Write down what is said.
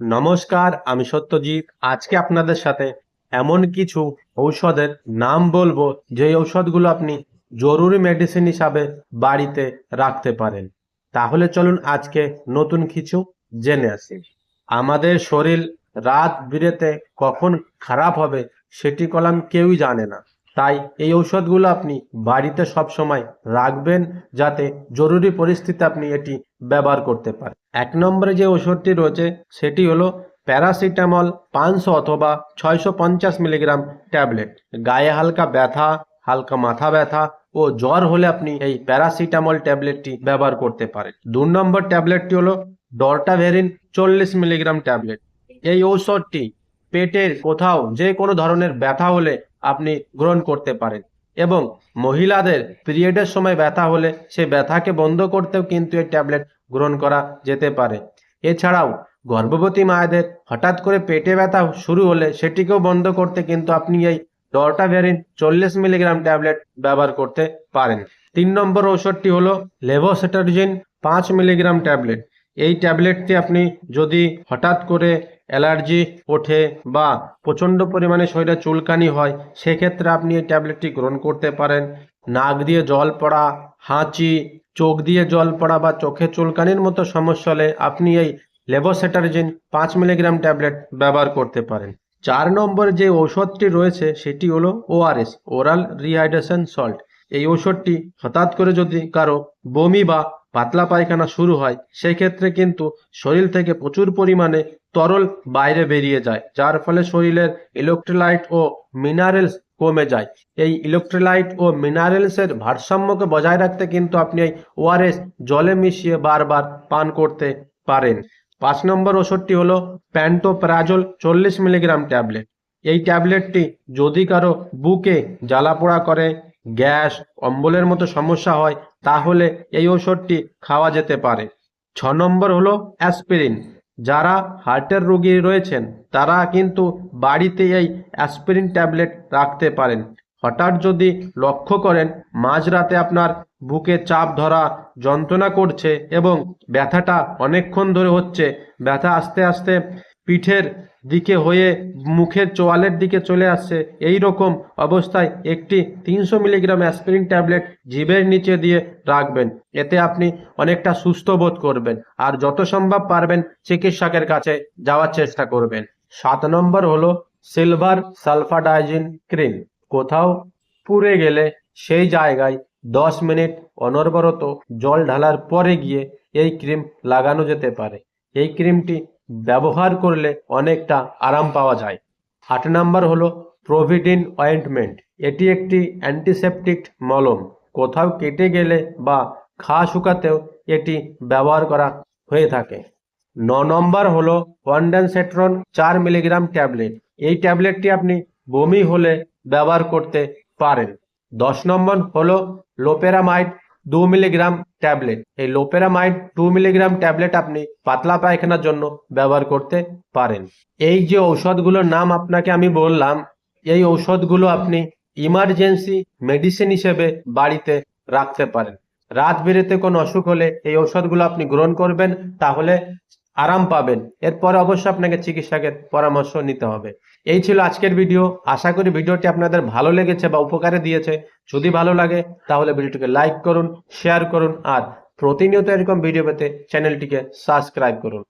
নমস্কার, আমি সত্যজিৎ। আজকে আপনাদের সাথে এমন কিছু ঔষধের নাম বলব যে ঔষধগুলো আপনি জরুরি মেডিসিন হিসাবে বাড়িতে রাখতে পারেন। তাহলে চলুন আজকে নতুন কিছু জেনে আসি। আমাদের শরীর রাত বিরেতে কখন খারাপ হবে, সেটি কলাম কেউই জানে না। তাই এই ঔষধগুলো আপনি বাড়িতে সব সময় রাখবেন যাতে জরুরি পরিস্থিতিতে আপনি এটি ব্যবহার করতে পারেন। এক নম্বরে যে ওষুধটি রয়েছে, সেটি হলো প্যারাসিটামল পাঁচশো অথবা ছয়শো পঞ্চাশ মিলিগ্রাম ট্যাবলেট। গায়ে হালকা ব্যথা, হালকা মাথা ব্যথা ও জ্বর হলে আপনি এই প্যারাসিটামল ট্যাবলেটটি ব্যবহার করতে পারেন। দু নম্বর ট্যাবলেটটি হলো ডরটাভেরিন চল্লিশ মিলিগ্রাম ট্যাবলেট। এই ঔষধটি পেটের কোথাও যে কোনো ধরনের ব্যথা হলে আপনি গ্রহণ করতে পারেন। এবং মহিলাদের পিরিয়ডের সময় ব্যথা হলে সেই ব্যথাকে বন্ধ করতেও কিন্তু এই ট্যাবলেট গ্রহণ করা যেতে পারে। এছাড়াও গর্ভবতী মায়েদের হঠাৎ করে পেটে ব্যথা শুরু হলে সেটিকেও বন্ধ করতে কিন্তু আপনি এই ডরটাভেরিন চল্লিশ মিলিগ্রাম ট্যাবলেট ব্যবহার করতে পারেন। তিন নম্বর ঔষধটি হলো লেভোসেটারজিন পাঁচ মিলিগ্রাম ট্যাবলেট। এই ট্যাবলেটটি আপনি যদি হঠাৎ করে অ্যালার্জি ওঠে বা প্রচণ্ড পরিমাণে শরীরে চুলকানি হয়, সেক্ষেত্রে আপনি এই ট্যাবলেটটি গ্রহণ করতে পারেন। নাক দিয়ে জল পড়া, হাঁচি, চোখ দিয়ে জল পড়া বা চোখে চুলকানির মতো সমস্যা হলে আপনি এই লেবোসেটারজিন পাঁচ মিলিগ্রাম ট্যাবলেট ব্যবহার করতে পারেন। চার নম্বর যে ঔষধটি রয়েছে, সেটি হলো ওআরএস, ওরাল রিহাইড্রেশন সল্ট। এই ঔষধটি হঠাৎ করে যদি কারও বমি বা পাতলা পায়খানা শুরু হয়, সেক্ষেত্রে কিন্তু শরীর থেকে প্রচুর পরিমাণে তরল বাইরে বেরিয়ে যায়, যার ফলে শরীরের ইলেকট্রোলাইট ও মিনারেলস কমে যায়। এই ইলেকট্রোলাইট ও মিনারেলসের ভারসাম্যকে বজায় রাখতে কিন্তু আপনি এই ওআরএস জলে মিশিয়ে বারবার পান করতে পারেন। পাঁচ নম্বর ওষুধটি হলো প্যান্টোপ্রাজল চল্লিশ মিলিগ্রাম ট্যাবলেট। এই ট্যাবলেটটি যদি কারও বুকে জ্বালাপোড়া করে গ্যাস অম্বলের মতো সমস্যা হয়, তাহলে এই ওষুধটি খাওয়া যেতে পারে। ছ নম্বর হলো অ্যাসপিরিন। যারা হার্টের রোগী রয়েছেন, তারা কিন্তু বাড়িতে এই অ্যাসপিরিন ট্যাবলেট রাখতে পারেন। হঠাৎ যদি লক্ষ্য করেন, মাঝরাতে আপনার বুকে চাপ ধরা, যন্ত্রণা করছে এবং ব্যথাটা অনেকক্ষণ ধরে হচ্ছে। ব্যথা আস্তে আস্তে পিঠের দিকে হয়ে মুখের চোয়ালের দিকে চলে আসছে। এই রকম অবস্থায় একটি তিনশো মিলিগ্রাম অ্যাসপিরিন ট্যাবলেট জিভের নিচে দিয়ে রাখবেন। এতে আপনি অনেকটা সুস্থ বোধ করবেন আর যত সম্ভব পারবেন চিকিৎসকের কাছে যাওয়ার চেষ্টা করবেন। সাত নম্বর হলো সিলভার সালফাডাইজিন ক্রিম। কোথাও পুড়ে গেলে সেই জায়গায় দশ মিনিট অনর্বরত জল ঢালার পরে গিয়ে এই ক্রিম লাগানো যেতে পারে। এই ক্রিমটি ব্যবহার করলে অনেকটা আরাম পাওয়া যায়। আট নাম্বার হলো প্রভিডিন অয়েন্টমেন্ট। এটি একটি অ্যান্টিসেপটিক মলম। কোথাও কেটে গেলে বা ঘা শুকাতেও এটি ব্যবহার করা হয়ে থাকে। ন নম্বর হলো ওয়ান্ডানসেট্রন চার মিলিগ্রাম ট্যাবলেট। এই ট্যাবলেটটি আপনি বমি হলে ব্যবহার করতে পারেন। দশ নম্বর হলো লোপেরামাইড দু মিলিগ্রাম ট্যাবলেট। এই লোপেরামাইড টু মিলিগ্রাম ট্যাবলেট আপনি পাতলা পায়খানার জন্য ব্যবহার করতে পারেন। এই যে ঔষধগুলোর নাম আপনাকে আমি বললাম, এই ঔষধগুলো আপনি ইমার্জেন্সি মেডিসিন হিসেবে বাড়িতে রাখতে পারেন। রাত বেরেতে কোনো অসুখ হলে এই ঔষধগুলো আপনি গ্রহণ করবেন, তাহলে আরাম পাবেন। এরপরে অবশ্যই আপনাকে চিকিৎসকের পরামর্শ নিতে হবে। এই ছিল আজকের ভিডিও। আশা করি ভিডিওটি আপনাদের ভালো লেগেছে বা উপকারে দিয়েছে। যদি ভালো লাগে, তাহলে ভিডিওটিকে লাইক করুন, শেয়ার করুন, আর প্রতিনিয়ত এরকম ভিডিও পেতে চ্যানেলটিকে সাবস্ক্রাইব করুন।